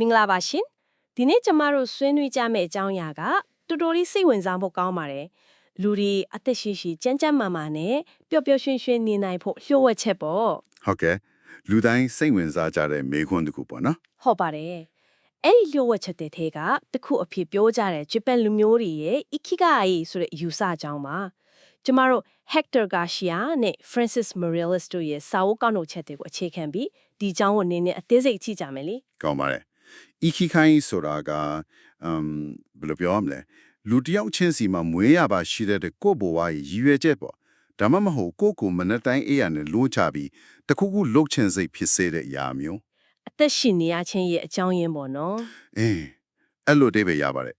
မင်္ဂလာပါရှင်ဒီနေ့ကျမတို့ဆွေးနွေးကြမယ့်အကြောင်းအရာကတော်တော်လေးစိတ်ဝင်စားဖို့ကောင်းပါတယ်လူတွေအသက်ရှိရှိကြမ်းကြမ်းမာမာနဲ့ပျော်ပျော်ရွှင်ရွှင်နေနိုင်ဖို့လျှို့ဝှက်ချက်ပေါ့ဟုတ်ကဲ့လူတိုင်းစိတ်ဝင်စားကြတဲ့မေခွန်းတစ်ခုပေါ့နော်ဟုတ်ပါတယ်အဲ့ဒီလျှို့ဝှက်ချက်တဲ့ထဲကတစ်ခုအဖြစ်ပြောကြတဲ့ဂျပန်လူမျိုးတွေရဲ့ ikigai ဆိုတဲ့အယူဆအကြောင်းပါကျမတို့ Hector Garcia နဲ့ Francis Morales တို့ရဲ့စာအုပ်ကောက်နှုတ်ချက်တွေကိုအခြေခံပြီးဒီအကြောင်းကိုနည်းနည်းအသေးစိတ်ကြည့်ကြမယ်လေကောင်းပါတယ် ikigai ဆိုတာက um ဘယ်လိုပြောရမလဲလူတစ်ယောက်ချင်းစီမှာမွေးရပါရှိတဲ့ကိုယ့်ဘဝရဲ့ရည်ရွယ်ချက်ပေါ့ဒါမှမဟုတ်ကိုယ့်ကိုယ်မနဲ့တိုင်းအေးရနဲ့လို့ချပြီးတခုခုလှုပ်ချင်စိတ်ဖြစ်စေတဲ့အရာမျိုးအသက်ရှင်နေရခြင်းရဲ့အကြောင်းရင်းပေါ့နော်အင်းအဲ့လိုတိပဲရပါတယ်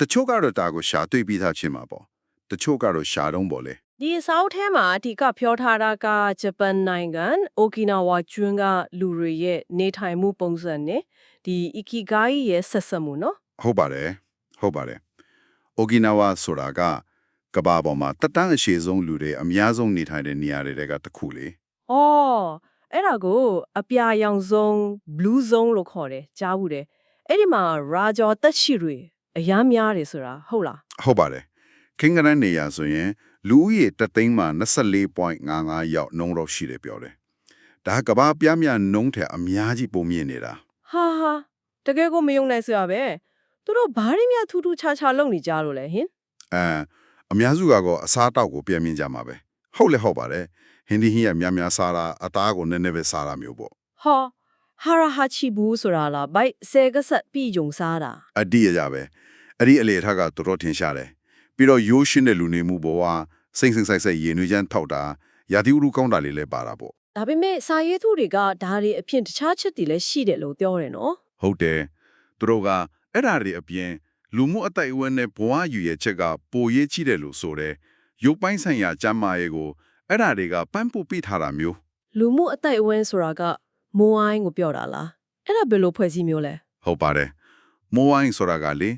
တချို့ကတော့ဒါကိုရှာတွေ့ပြီးသားချင်းမှာပေါ့တချို့ကတော့ရှာတော့ပေါ့လေ ဒီစာအုပ်ထဲမှာအဓိကပြောထားတာကဂျပန်နိုင်ငံအိုကီနာဝါကျွန်းကလူတွေရဲ့နေထိုင်မှုပုံစံနဲ့ ဒီ ikigai ရဲ့ဆက်ဆက်မှုနော်ဟုတ်ပါတယ်ဟုတ်ပါတယ်အိုကီနာဝါဆိုတာကကမ္ဘာပေါ်မှာတက်တန်းအရှိဆုံးလူတွေအများဆုံးနေထိုင်တဲ့နေရာတွေကတစ်ခုလေ။အော်အဲ့ဒါကိုအပြာရောင်ဆုံး blue zone လို့ခေါ်တယ်ကြားဘူးတယ်။အဲ့ဒီမှာရာဂျော်တက်ရှိတွေအများများတယ်ဆိုတာဟုတ်လားဟုတ်ပါတယ်ခင်းကရန်နေရာဆိုရင်လူဦးရေတစ်သိန်းမှာ24.55ယောက်နှုန်းတော့ရှိတယ်ပြောတယ်ဒါကကမ္ဘာပြားများနှုန်းထက်အများကြီးပုံမြင်နေတာ။ ဟာဟာတကယ်ကိုမယုံနိုင်စရာပဲ။သူတို့ဘာရင်းများထူးထူးခြားခြားလုပ်နေကြလို့လဲဟင်အဲအများစုကတော့အစားအသောက်ကိုပြန်မြင်ကြမှာပဲဟုတ်လေဟုတ်ပါတယ်ဟင်းဒီဟင်းရများများစားတာအသားကိုနည်းနည်းပဲစားတာမျိုးပေါ့။ဟာဟာရာဟာချီဘူးဆိုတာလားဘိုက်ဆယ်ကဆက်ပြည်ယုံစားတာအတိအကျပဲအဲ့ဒီအလေအထက်ကတော်တော်ထင်ရှားတယ်ပြီးတော့ရိုးရှင်းတဲ့လူနေမှုဘဝစိမ့်စိမ့်ဆိုင်ဆိုင်ရေနွေးချမ်းထောက်တာရာသီဥတုကောင်းတာလေးလည်းပါတာပေါ့။ ဒါပေမဲ့စာရေးသူတွေကဒါတွေအဖြစ်တခြားချက်တွေလည်းရှိတယ်လို့ပြောတယ်နော်ဟုတ်တယ်သူတို့ကအဲ့ဓာတွေအပြင်လူမှုအတိုက်အဝန်းနဲ့ဘဝယူရဲ့ချက်ကပိုရေးချိတယ်လို့ဆိုတယ်ရုပ်ပိုင်းဆိုင်ရာကျမ်းမာရေးကိုအဲ့ဓာတွေကပန်းပို့ပြထားတာမျိုး။လူမှုအသက်အဝန်းဆိုတာကမိုးအိုင်းကိုပြောတာလား။အဲ့ဒါဘယ်လိုဖွဲ့စည်းမျိုးလဲဟုတ်ပါတယ်မိုးဝိုင်းဆိုတာကလေ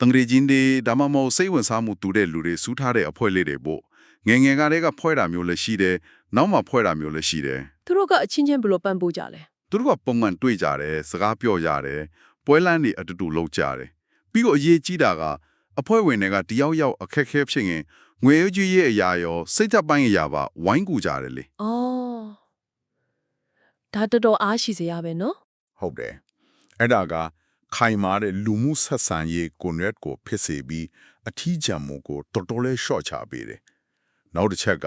တငရေချင်းတွေဒါမှမဟုတ်စိတ်ဝင်စားမှုတူတဲ့လူတွေစူးထားတဲ့အဖွဲ့လေးတွေပို့ငယ်ငယ်ကတည်းကဖွဲ့တာမျိုးလည်းရှိတယ် နောက်မှဖွဲ့တာမျိုးလည်းရှိတယ်။သူတို့ကအချင်းချင်းဘယ်လိုပံ့ပိုးကြလဲသူတို့ကပုံမှန်တွေ့ကြတယ်စကားပြောကြတယ်ပွဲလမ်းတွေအတူတူလုပ်ကြတယ်ပြီးတော့အရေးကြီးတာကအဖွဲ့ဝင်တွေကတယောက်ယောက်အခက်အခဲဖြစ်ရင်ငွေရွေးကြီးရဲ့အရာရောစိတ်သက်ပိုင်းအရာပါဝိုင်းကူကြတယ်လေ။အော်ဒါတော်တော်အားရှိစရာပဲနော်ဟုတ်တယ်အဲ့ဒါကခိုင်မာတဲ့လူမှုဆက်ဆံရေးကွန်ရက်ကိုဖြစ်စေပြီးအထီးကျန်မှုကိုတော်တော်လေးရှော့ချပေးတယ်နောက်တစ်ချက်က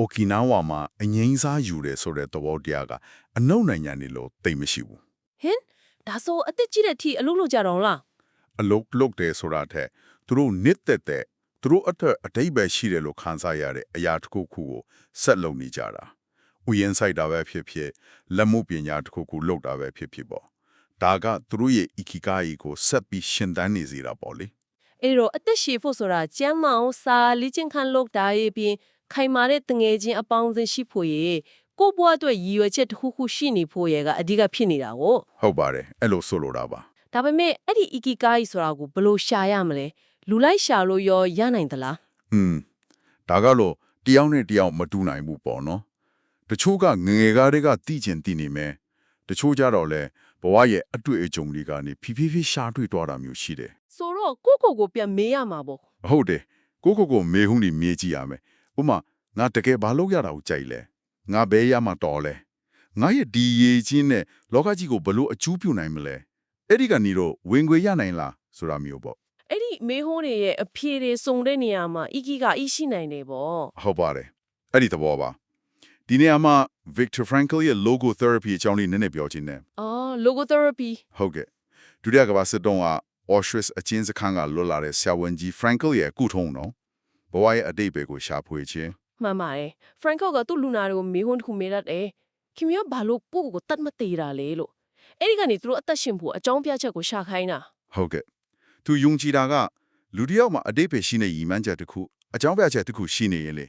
အိုကီနာဝါမှာအငိမ့်စားယူတယ်ဆိုတဲ့သဘောတရားကအနောက်နိုင်ငံတွေလို့သိမရှိဘူး။ဟင်ဒါဆိုအသက်ကြီးတဲ့အထိအလုပ်လုပ်ကြတော့လားအလုတ်လုတ်တယ်ဆိုတာထက်သူတို့နစ်သက်တဲ့သူတို့အထက်အတိတ်ပဲရှိတယ်လို့ခန်းစားရတဲ့အရာတစ်ခုခုကိုဆက်လုပ်နေကြတာဥယျာဉ်ဆိုင်တာပဲဖြစ်ဖြစ်လက်မှုပညာတစ်ခုခုလုပ်တာပဲဖြစ်ဖြစ်ပေါ့ဒါကသူတို့ရဲ့ ikigai ကိုဆက်ပြီးရှင်သန်နေစေတာပေါ့လေ။အဲ့တော့အသက်ရှည်ဖို့ဆိုတာကျမ်းမအောင်စာလေ့ကျင့်ခန်းလုပ်တာရဲ့ပြင် ခိုင်မာတဲ့တငယ်ချင်းအပေါင်းအသင်းရှိဖို့ရေကိုယ့်ဘဝအတွက်ရည်ရွယ်ချက်တစ်ခုခုရှိနေဖို့ရေကအဓိကဖြစ်နေတာကိုဟုတ်ပါတယ်အဲ့လိုဆိုလိုတာပါဒါပေမဲ့အဲ့ဒီ ikigai ဆိုတာကိုဘယ်လိုရှာရမလဲလူလိုက်ရှာလို့ရောရနိုင်သလားอืมဒါကတော့တယောက်နဲ့တယောက်မတူနိုင်ဘူးပေါ့နော်တချို့ကငယ်ငယ်ကတည်းကတည်ကျင်တည်နေမယ်တချို့ကြတော့လဲဘဝရဲ့အတွေ့အကြုံတွေကနေဖြည်းဖြည်းဖြည်းရှာတွေ့သွားတာမျိုးရှိတယ်ဆိုတော့ကိုယ့်ကိုယ်ကိုပြန်မေးရမှာပေါ့ဟုတ်တယ်ကိုကိုကိုမေဟုန်ဒီမေးကြည့်ရမယ် ဥပမာငါတကယ်ဘာလုပ်ရတာကိုကြိုက်လဲငါဘဲရမှာတော်လဲငါရဲ့ဒီရေချင်းနဲ့လောကကြီးကိုဘလို့အကျူးပြုနိုင်မလဲအဲ့ဒီကနေတော့ဝင်ခွေရနိုင်လားဆိုတာမျိုးပေါ့အဲ့ဒီမေဟွန်းတွေရဲ့အဖြေတွေစုံတဲ့နေရာမှာ ikigai ရှိနိုင်တယ်ပေါ့ဟုတ်ပါတယ်အဲ့ဒီသဘောပါဒီနေရာမှာ Victor Frankl ရဲ့ logo therapy အကြောင်းလေးနည်းနည်းပြောချင်တယ်အော် logotherapy ဟုတ်ကဲ့ဒုတိယကမ္ဘာစစ်တုန်းက Auschwitz အကျဉ်းစခန်းကလွတ်လာတဲ့ဆရာဝန်ကြီး Frankl ရဲ့ကုထုံးနော် ဘဝရဲ့အတိတ်ပဲကိုရှာဖွေခြင်းမှန်ပါတယ် Franco ကသူ့လူနာတွေကိုမေဟွန်းတစ်ခုမေးတတ်တယ်ခင်ဗျားဘာလို့ပို့ကိုတတ်မသေးတာလဲလို့အဲ့ဒီကနေသူတို့အသက်ရှင်ဖို့အကြောင်းပြချက်ကိုရှာခိုင်းတာဟုတ်ကဲ့သူယုံကြည်တာကလူတစ်ယောက်မှာအတိတ်ပဲရှိနေရည်မှန်းချက်တစ်ခုအကြောင်းပြချက်တစ်ခုရှိနေရင်လေ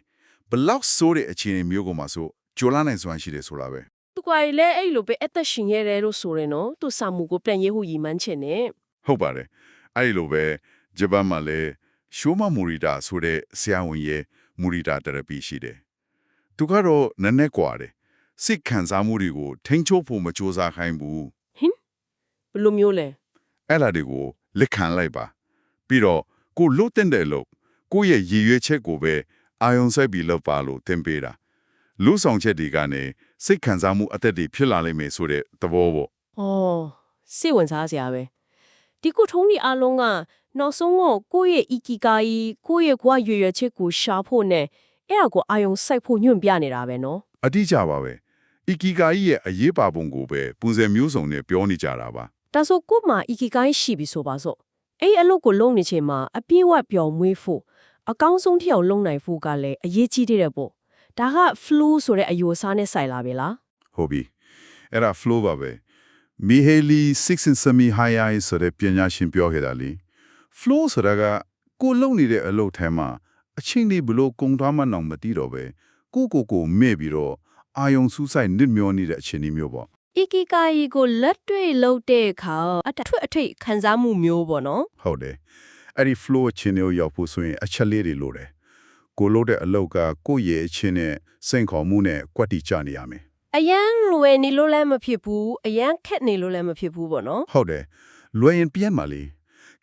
ဘလောက်ဆိုးတဲ့အခြေအနေမျိုးကိုမှဆိုကြိုလာနိုင်စွမ်းရှိတယ်ဆိုတာပဲသူကလည်းအဲ့လိုပဲအသက်ရှင်ရဲတယ်လို့ဆိုရင်နော်သူစာမှုကိုပြန်ရေးဖို့ရည်မှန်းချင်တယ်ဟုတ်ပါတယ်အဲ့ဒီလိုပဲဂျပန်မှာလည်း ရှိုးမမူရီတာဆိုတဲ့ဆရာဝန်ရဲ့မူရီတာတရပီရှိတယ်။သူကတော့နည်းနည်းကွာတယ်။စိတ်ခံစားမှုတွေကိုထိန်းချုပ်ဖို့မကြိုးစားခိုင်းဘူး။ဟင်ဘယ်လိုမျိုးလဲ။အဲ့လာတွေကိုလက်ခံလိုက်ပါ။ပြီးတော့ကိုလို့တင်တယ်လို့ကိုရဲ့ရည်ရွယ်ချက်ကိုပဲအာယုံစိုက်ပြီးလုပ်ပါလို့တင်ပေးတာ။လူဆောင်ချက်တွေကနေစိတ်ခံစားမှုအသက်တွေဖြစ်လာလိမ့်မယ်ဆိုတဲ့သဘောပေါ့။အော်စိတ်ဝင်စားစရာပဲ။ဒီကုထုံးဒီအလုံးက နောက်ဆုံးတော့ကိုယ့်ရဲ့ ikigai ကိုယ့်ရဲ့ကွာရွယ်ရွယ်ချက်ကိုရှာဖို့နဲ့အဲ့ဒါကိုအာယုံစိုက်ဖို့ညွန့်ပြနေတာပဲနော်အတိအကျပါပဲအီကီဂါကြီးရဲ့အရေးပါပုံကိုပဲပုံစံမျိုးစုံနဲ့ပြောနေကြတာပါ။ဒါဆိုကို့မှာ ikigai ရှိပြီဆိုပါစို့။အဲ့ဒီအလုပ်ကိုလုပ်နေချိန်မှာအပြည့်အဝပျော်မွေးဖို့အကောင်းဆုံးထည့်အောင်လုပ်နိုင်ဖို့ကလည်းအရေးကြီးတဲ့ပေါ့။ဒါက flu ဆိုတဲ့အယိုအစားနဲ့ဆိုင်လာပြီလားဟုတ်ပြီအဲ့ဒါ flow ပါပဲမီဟေလီ6 semi high eye ဆိုတဲ့ပညာရှင်ပြောခဲ့တာလေ flow ဆိုတာကကိုလုံနေတဲ့အလုပ်ထဲမှာအချင်းလေးဘလို့ကုံသွားမှနောင်မသိတော့ပဲကိုကိုကိုမဲ့ပြီးတော့အာယုံစူးဆိုင်နစ်မျောနေတဲ့အခြေအနေမျိုးပေါ့။ ikigai ကိုလက်တွေ့လုပ်တဲ့အခါအထွတ်အထိပ်ခံစားမှုမျိုးပေါ့နော်ဟုတ်တယ်အဲ့ဒီ flow အချင်းတွေကိုရောက်ဖို့ဆိုရင်အချက်လေးတွေလိုတယ်ကိုလို့တဲ့အလုပ်ကကိုယ့်ရဲ့အချင်းနဲ့စိန်ခေါ်မှုနဲ့ကွက်တီကြနေရမယ်။အရန်လွယ်နေလို့လည်းမဖြစ်ဘူး။အရန်ခက်နေလို့လည်းမဖြစ်ဘူးပေါ့နော်ဟုတ်တယ်လွယ်ရင်ပြင်းပါလေ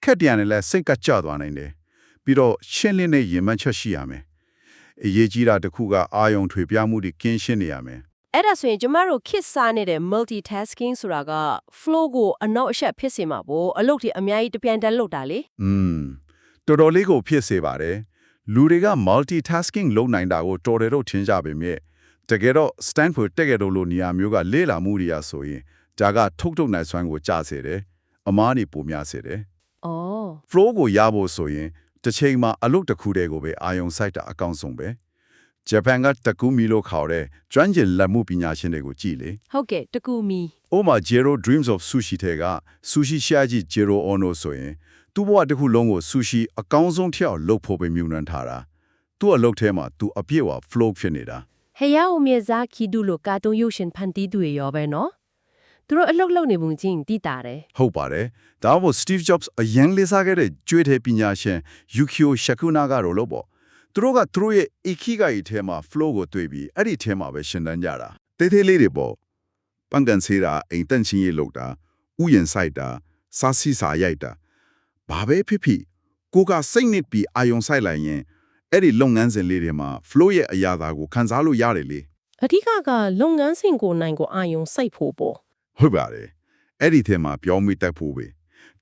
ခက်တရားနဲ့လည်းစိတ်ကကြသွားနိုင်တယ်ပြီးတော့ရှင်းလင်းတဲ့ရင်မှတ်ချက်ရှိရမယ်အရေးကြီးတာတစ်ခုကအာယုံထွေပြမှုတွေကင်းရှင်းနေရမယ်။အဲ့ဒါဆိုရင်ကျမတို့ခစ်စားနေတဲ့ multitasking ဆိုတာက flow ကိုအနောက်အရှက်ဖြစ်စေမှာပေါ့အလုပ်တွေအများကြီးတပြိုင်တည်းလုပ်တာလေอืมတော်တော်လေးကိုဖြစ်စေပါတယ်လူတွေက multitasking လုပ်နိုင်တာကိုတော်တယ်လို့ထင်ကြပေမဲ့တကယ်တော့ Stanford တက်ကယ်တော့လို့နေရာမျိုးကလေ့လာမှုတွေရဆိုရင်ဒါကထုတ်ထုတ်နိုင်စွမ်းကိုကြစေတယ်အမားနေပုံများစေတယ်။ အော် flow ကိုရဖို့ဆိုရင်တစ်ချိန်မှာအလုပ်တစ်ခုတည်းကိုပဲအာယုံစိုက်တာအကောင်းဆုံးပဲဂျပန်ကတကူမီလို့ခေါ်တဲ့ကျွမ်းကျင်လက်မှုပညာရှင်တွေကိုကြည့်လေဟုတ်ကဲ့တကူမီ။ဥပမာ Zero Dreams of Sushi တဲ့က Sushi ရှာကြီး Zero Ono ဆိုရင်သူ့ဘဝတစ်ခုလုံးကို Sushi အကောင်းဆုံးထက်အောင်လုပ်ဖို့ပဲမြူနန်းထားတာ။သူ့အလုပ်ထဲမှာသူအပြည့်အဝ flow ဖြစ်နေတာဟေယာအိုမြေဇာခီဒူလိုကာတွန်းရုပ်ရှင်ဖန်တီးသူတွေရောပဲနော်။ သူတို့အလုပ်လုပ်နေပုံချင်းတည်တာတယ်။ဟုတ်ပါတယ်။ဒါမှမဟုတ် Steve Jobs အရင်လေးစားခဲ့တဲ့ကျွေးတဲ့ပညာရှင် Yukio Shakunaga တို့လို့ပေါ့။သူတို့ကသူတို့ရဲ့ Ikigai ထဲမှာ flow ကိုတွေ့ပြီးအဲ့ဒီထဲမှာပဲရှင်းတန်းကြတာ။တေးသေးလေးတွေပေါ့။ပန်ကန်စေးတာအိမ်တန့်ချင်းရေးလုပ်တာဥယျင်ဆိုင်တာစားစီစာရိုက်တာဘာပဲဖြစ်ဖြစ်ကိုကစိတ်နစ်ပြီးအာယုံဆိုင်လိုက်ရင်အဲ့ဒီလုပ်ငန်းစဉ်လေးတွေမှာ flow ရဲ့အရာသာကိုခံစားလို့ရတယ်လေ။အဓိကကလုပ်ငန်းစဉ်ကိုနိုင်ကိုအာယုံစိုက်ဖို့ပေါ့ ဟုတ်ပါတယ်အဲ့ဒီထဲမှာပြောင်းမိတတ်ဖို့ပဲ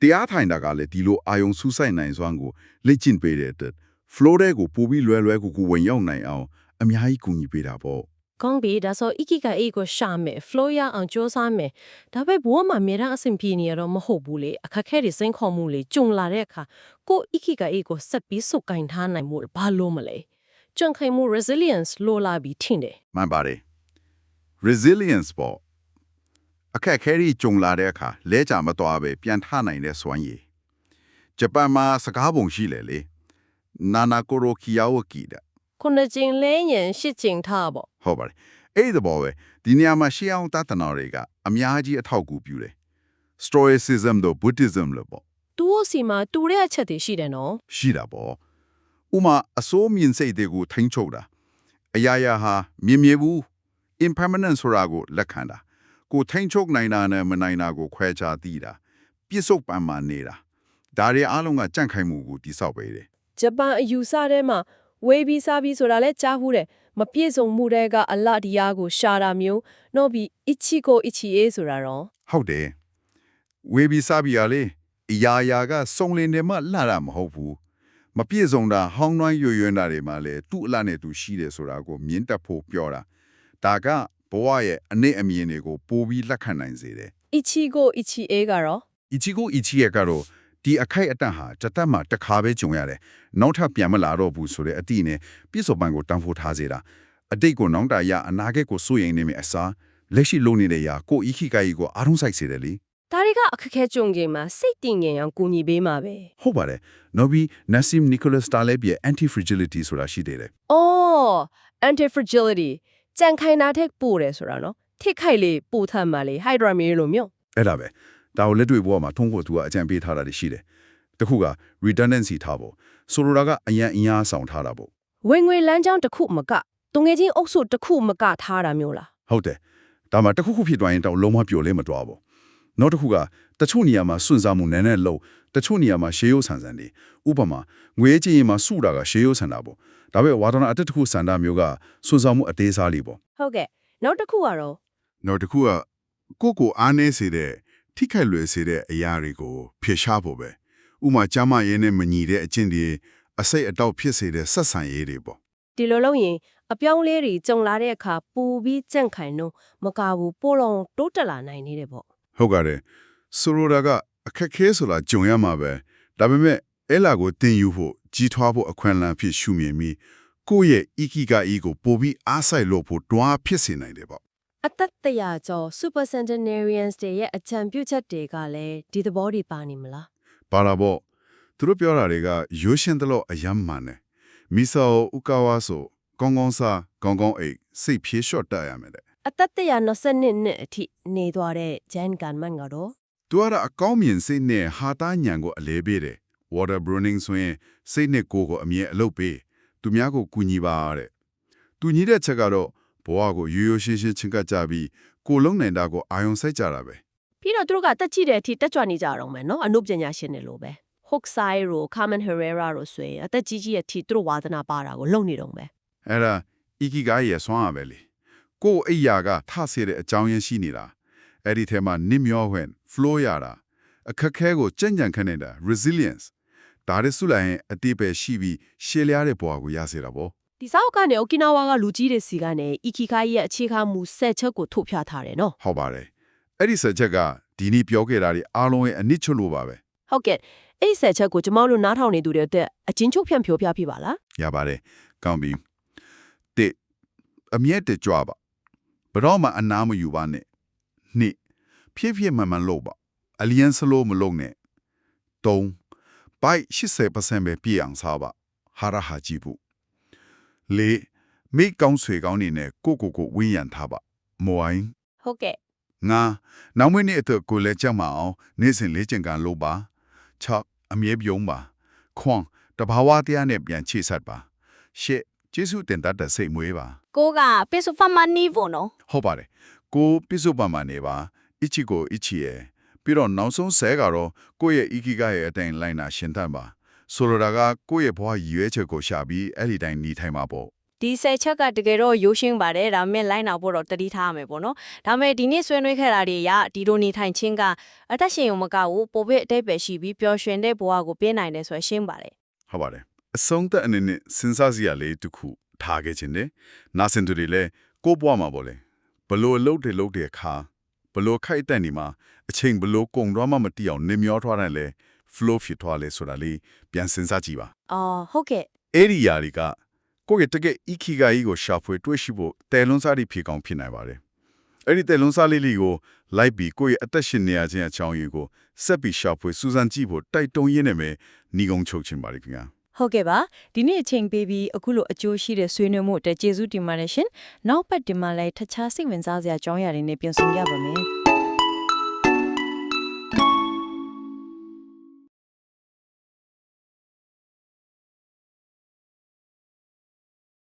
တရားထိုင်တာကလည်းဒီလိုအာယုံစူးစိုက်နိုင်စွမ်းကိုလေ့ကျင့်ပေးတဲ့အတွက် flow တွေကိုပူပြီးလွယ်လွယ်ကူကူဝင်ရောက်နိုင်အောင်အများကြီးကူညီပေးတာပေါ့။ကောင်းပြီဒါဆို ikigai ကိုရှာမယ် flow ရအောင်စ조사မယ်။ဒါပေမဲ့ဘဝမှာအများအဆင်ပြေနေရတော့မဟုတ်ဘူးလေ။အခက်အခဲတွေစိန်ခေါ်မှုတွေကြုံလာတဲ့အခါကို ikigai ကိုဆက်ပြီးစုပ်ကင်ထားနိုင်မှုဘာလို့မလဲ။ကြုံခိုင်မှု resilience လိုလာပြီးထင်တယ်မှန်ပါတယ် resilience ပေါ့ အခက်အခဲကြီးကြုံလာတဲ့အခါလဲကြမသွားပဲပြန်ထနိုင်တဲ့စွမ်းရည်ဂျပန်မှာစကားပုံရှိလေလေနာနာကိုရိုကီယာဝကီတဲ့။ခုနှစ်ကျင်လဲရင်ရှစ်ကျင်ထားပေါ့ဟုတ်ပါတယ်အဲ့ဒီသဘောပဲဒီနေရာမှာရှေးအောင်တသနာတွေကအများကြီးအထောက်အကူပြုတယ် stoicism တို့ buddhism လို့ပေါ့။သူ့စီမှာတူတဲ့အချက်တွေရှိတယ်နော်ရှိတာပေါ့ဥမာအစိုးမြင်စိတ်တွေကိုထိန်းချုပ်တာအရာရာဟာမြင်မြဲဘူး impermanent ဆိုတာကိုလက်ခံတာ ကိုထိန်းချုပ်နိုင်တာနဲ့မနိုင်တာကိုခွဲခြားသိတာပြစ္ဆုတ်ပံမှနေတာဒါတွေအားလုံးကကြန့်ခိုင်မှုကိုတိဆောက်ပေးတယ်။ဂျပန်အယူဆထဲမှာဝေးပြီးစားပြီးဆိုတာလဲကြားဘူးတယ်။မပြည့်စုံမှုတွေကအလဒီယာကိုရှာတာမျိုးနောက်ပြီး ichiko ichie ဆိုတာတော့ဟုတ်တယ်ဝေဘီစာဘီယာလေအရာရာကစုံလင်တယ်မှလှတာမဟုတ်ဘူးမပြည့်စုံတာဟောင်းနှွမ်းရွရွတာတွေမှာလေသူ့အလှနဲ့သူရှိတယ်ဆိုတာကိုမြင်တတ်ဖို့ပြောတာဒါက ဘဝရဲ့အနစ်အမြင်တွေကိုပိုပြီးလက်ခံနိုင်စေတယ် ichiko ichie ကတော့အီချီကိုအီချီရဲ့ကတော့ဒီအခိုက်အတန့်ဟာတစ်သက်မှတစ်ခါပဲကြုံရတယ်နောက်ထပ်ပြန်မလာတော့ဘူးဆိုတဲ့အတိနဲ့ပြစ္ဆုတ်ပံကိုတန်းဖိုးထားစေတာအတိတ်ကိုနောက်တာရအနာဂတ်ကိုစိုးရိမ်နေမိအစားလက်ရှိလုံနေတဲ့ရာကိုအီခိကိုင်ကိုအားလုံးဆိုင်စေတယ်လေဒါတွေကအခက်အခဲကြုံချိန်မှာစိတ်တင်ငင်အောင်ကူညီပေးမှာပဲဟုတ်ပါတယ်နော်ဘီနက်ဆီမ်နီကိုလတ်စတာလည်းပြ anti fragility ဆိုတာရှိသေးတယ်။အော် anti fragility ကြံခိုင်တာထက်ပို့တယ်ဆိုတာနော်။ထိခိုက်လေပို့ထမ်းပါလေ hydramir လို့မျိုးအဲ့ဒါပဲဒါကိုလက်တွေ့ဘဝမှာထုံးဖို့သူကအကြံပေးထားတာတွေရှိတယ်တခုက redundancy ထားဖို့ဆိုလိုတာကအရန်အင်အားဆောင်ထားတာပေါ့ဝင်ငွေလမ်းကြောင်းတစ်ခုမကတုံငယ်ချင်းအုပ်စုတစ်ခုမကထားတာမျိုးလားဟုတ်တယ်ဒါမှတစ်ခုခုဖြစ်သွားရင်တော့လုံးဝပျော်လဲမတွားဘူးနောက်တစ်ခုကတချို့နေရာမှာစွန့်စားမှုနည်းနည်းလုံးတချို့နေရာမှာရှေးရိုးဆန်ဆန်နေဥပမာငွေကြေးရင်မှာစုတာကရှေးရိုးဆန်တာပေါ့ ဒါပေမဲ့ဝါဒနာအတက်တစ်ခုဆန်တာမျိုးကစွန့်စားမှုအသေးစားလေးပေါ့ဟုတ်ကဲ့နောက်တစ်ခုကတော့နောက်တစ်ခုကကိုယ့်ကိုအားနေစေတဲ့ထိခိုက်လွယ်စေတဲ့အရာတွေကိုဖျေရှားဖို့ပဲဥပမာကျမရေးနဲ့မညီတဲ့အကျင့်တွေအစိတ်အတောက်ဖြစ်စေတဲ့ဆက်ဆံရေးတွေပေါ့ဒီလိုလုပ်ရင်အပြောင်းလဲတွေကြုံလာတဲ့အခါပူပြီးကြန့်ခိုင်တော့မကဘူးပို့လုံးတိုးတက်လာနိုင်နေတယ်ပေါ့ဟုတ်ကဲ့ဆိုလိုတာကအခက်ခဲဆိုတာကြုံရမှာပဲဒါပေမဲ့အဲ့လာကိုတင်ယူဖို့ ကြီးထွားဖို့အခွင့်အလမ်းဖြစ်ရှုမြင်ပြီးကိုယ့်ရဲ့အီကီဂါအီကိုပို့ပြီးအားဆိုင်လို့ဖို့တွားဖြစ်စေနိုင်တယ်ပေါ့အသက်တရာကျော် super centenarians တွေရဲ့အကြံပြုချက်တွေကလည်းဒီသဘောတွေပါနေမလားပါလာပေါ့သူတို့ပြောတာတွေကရိုးရှင်းသလို့အယမ်းမှန်တယ်မီဆာဥကာဝါဆိုကောင်းကောင်းစားကောင်းကောင်းအိတ်စိတ်ဖြေလျှော့တတ်ရမယ်တဲ့အသက်တရာ22နှစ်အထိနေသွားတဲ့ Jan Ganman ကတော့သူကတော့အကောင်းမြင်စိတ်နဲ့ဟာတာညံကိုအလဲပေးတယ် water burning ဆိုရင်စိတ်နဲ့ကိုယ်ကိုအမြဲအလုပ်ပေးသူများကိုကူညီပါတဲ့သူညီတဲ့ချက်ကတော့ဘဝကိုရိုးရိုးရှင်းရှင်းချင်းကပ်ကြပြီးကိုယ်လုံးနိုင်တာကိုအာယုံစိုက်ကြတာပဲပြီးတော့သူတို့ကတက်ကြည့်တဲ့အထိတက်ကြွနေကြတော့မယ်နော်အနုပညာရှင်တွေလိုပဲ Hokusai တို့ Carmen Herrera တို့ဆိုရင်အသက်ကြီးကြီးအထိသူတို့ဝါသနာပါတာကိုလုံနေတော့မယ်အဲ့ဒါ ikigai ရဲ့ဆွမ်းရပဲလေကိုယ်အိယာကထဆဲတဲ့အကြောင်းရင်းရှိနေတာအဲ့ဒီထဲမှာနစ်မျောဝင် flow ရတာအခက်ခဲကိုကြံ့ကြံ့ခန့်နေတာ resilience ဒါရစုလိုက်ရင်အတိပယ်ရှိပြီးရှည်လျားတဲ့ဘဝကိုရစေတာပေါ့ဒီစောက်ကနေ Okinawa ကလူကြီးတွေစီကနေ Ikigai ရဲ့အခြေခံမူဆက်ချက်ကိုထုတ်ပြထားတယ်နော်ဟုတ်ပါတယ်အဲ့ဒီဆက်ချက်ကဒီနေ့ပြောခဲ့တာဒီအားလုံးရဲ့အနစ်ချွတ်လို့ပါပဲဟုတ်ကဲ့အဲ့ဒီဆက်ချက်ကိုကျမတို့နားထောင်နေသူတွေအတွက်အချင်းချုပ်ဖြန့်ဖြိုးပြပြပါလားရပါတယ်ကောင်းပြီတစ်အမြဲတကြွပါဘယ်တော့မှအနာမယူပါနဲ့နှစ်ဖြည်းဖြည်းမှန်မှန်လုပ်ပါအလျံစလို့မလုပ်နဲ့သုံး ပိုက်80%ပဲပြည့်အောင်စားပါဟာရဟာကြည့်ဖို့လေးမိကောင်းဆွေကောင်းနေနဲ့ကိုကိုကိုဝင်းရံထားပါမဝိုင်းဟုတ်ကဲ့ငါနောက်မနေ့အတွက်ကိုလည်းကြက်မအောင်နေ့စဉ်လေးကျင်ကန်လုပ်ပါ6အမြဲပြုံးပါခွန်တဘာဝတရားနဲ့ပြန်ချိဆက်ပါရှစ်ကျေးဇူးတင်တတ်တဲ့စိတ်မွေးပါကိုကပေဆိုဖမနီဗိုနော်ဟုတ်ပါတယ်ကိုပြစ္ဆုတ်ပံမှာနေပါအချီကိုအချီရဲ့ ပြီးတော့နောက်ဆုံးဆဲကတော့ကိုယ့်ရဲ့အီကီကရဲ့အတိုင်းလိုက်နာရှင်သန်ပါဆိုလိုတာကကိုယ့်ရဲ့ဘဝရည်ရွယ်ချက်ကိုရှာပြီးအဲ့ဒီတိုင်းနေထိုင်မှာပေါ့ဒီဆယ်ချက်ကတကယ်တော့ရိုးရှင်းပါတယ်ဒါပေမဲ့လိုက်နာဖို့တော့တတိထားရမယ်ပေါ့နော်ဒါပေမဲ့ဒီနေ့ဆွေးနွေးခဲ့တာတွေရဒီလိုနေထိုင်ခြင်းကအသက်ရှင်ုံမကဘူးပိုပြီးအတိတ်ပဲရှိပြီးပျော်ရွှင်တဲ့ဘဝကိုပြင်နိုင်တယ်ဆိုရရှင်းပါတယ်ဟုတ်ပါတယ်အဆုံးသက်အနေနဲ့စဉ်းစားစရာလေးတစ်ခုထားခဲ့ခြင်းနဲ့နာစင်သူတွေလည်းကိုယ့်ဘဝမှာပေါ့လေဘလို့အလုပ်တွေလုပ်တဲ့အခါ ဘလို့ခိုက်တဲ့နေမှာအချိန်ဘလို့ကုံတော့မှမတိအောင်နေမျောထွားတယ်လေ flow ဖြစ်ထွားလဲဆိုတာလေးပြန်စဉ်းစားကြည့်ပါအော်ဟုတ်ကဲ့အဲ့ဒီຢာတွေကကိုယ့်ရဲ့တကယ် ikigai ကိုရှာဖွေတွေ့ရှိဖို့တဲလွန်းစားတွေဖြစ်ကောင်းဖြစ်နိုင်ပါတယ်။အဲ့ဒီတဲလွန်းစားလေးလေးကိုလိုက်ပြီးကိုယ့်ရဲ့အသက်ရှင်နေရခြင်းအကြောင်းရင်းကိုစက်ပြီးရှာဖွေစူးစမ်းကြည့်ဖို့တိုက်တွန်းရင်းနဲ့ပဲညီကုန်းချုပ်ခြင်းပါလိမ့်ခင်ဗျာ ဟုတ်ကဲ့ပါဒီနေ့အချိန်ပေးပြီးအခုလိုအကျိုးရှိတဲ့ဆွေးနွေးမှုအတွက်ကျေးဇူးတင်ပါတယ်ရှင်နောက်ပတ်ဒီမှာလည်းထခြားစိတ်ဝင်စားစရာအကြောင်းအရာတွေနဲ့ပြန်ဆောင်ကြပါမယ်